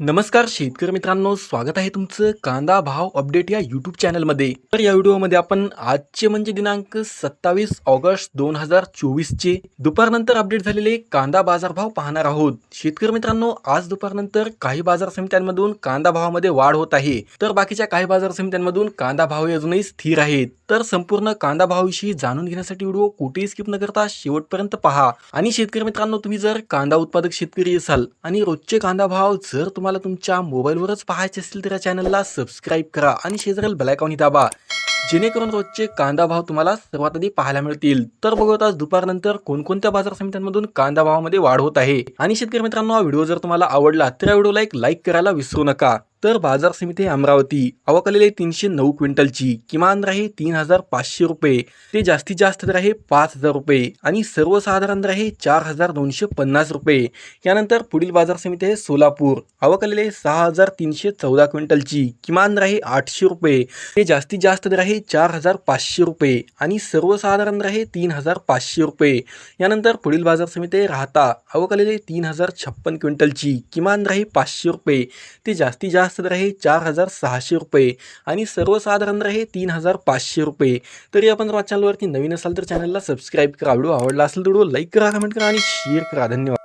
नमस्कार शेतकरी मित्रांनो स्वागत आहे तुमचं कांदा भाव अपडेट या यूट्यूब चॅनलमध्ये. तर या व्हिडिओमध्ये आपण आजचे म्हणजे दिनांक सत्तावीस ऑगस्ट दोन हजार चोवीसचे दुपारनंतर अपडेट झालेले कांदा बाजारभाव पाहणार आहोत. शेतकरी मित्रांनो आज दुपारनंतर काही बाजार समित्यांमधून कांदा भावामध्ये वाढ होत आहे. तर बाकीच्या काही बाजार समित्यांमधून कांदा भाव हे अजूनही स्थिर आहेत. तर संपूर्ण कांदा भावाविषयी जाणून घेण्यासाठी व्हिडिओ कुठेही स्किप न करता शेवटपर्यंत पहा. आणि शेतकरी मित्रांनो तुम्ही जर कांदा उत्पादक शेतकरी असाल आणि रोजचे कांदा भाव जर तुम्हाला तुमच्या मोबाईलवरच पाहायचे असतील तर या चॅनलला सबस्क्राईब करा आणि शेजारील बेलायकॉनी दाबा. जेणेकरून रोजचे कांदा भाव तुम्हाला सर्वात आधी पाहायला मिळतील. तर बघत आज दुपारनंतर कोणकोणत्या बाजार समित्यांमधून कांदा भावामध्ये वाढ होत आहे. आणि शेतकरी मित्रांनो हा व्हिडिओ जर तुम्हाला आवडला तर या व्हिडिओला एक लाईक करायला विसरू नका. तर बाजार समिती अमरावती अवकालेले तीनशे नऊ क्विंटलची किमान राहे तीन हजार पाचशे रुपये. ते जास्तीत जास्त दर आहे पाच हजार रुपये आणि सर्वसाधारण राहे चार हजार दोनशे पन्नास रुपये. यानंतर पुढील बाजार समिती आहे सोलापूर अवकालेले सहा हजार तीनशे चौदा क्विंटलची किमान राहे आठशे रुपये. ते जास्तीत जास्त दर आहे चार हजार पाचशे रुपये आणि सर्वसाधारण दर आहे तीन हजार पाचशे रुपये. यानंतर पुढील बाजार समिती आहे राहता अवकालेले तीन हजार छप्पन क्विंटलची किमान राहे पाचशे रुपये. ते जास्तीत जास्त जास्त दर आहे चार हजार सहाशे रुपये आणि सर्वसाधारण दर आहे तीन हजार पाचशे रुपये. तरी आपण जर चॅनलवरती नवीन असाल तर चॅनलला सबस्क्राईब करा. व्हिडिओ आवडला असेल तर व्हिडिओ लाईक करा कमेंट करा आणि शेअर करा. धन्यवाद.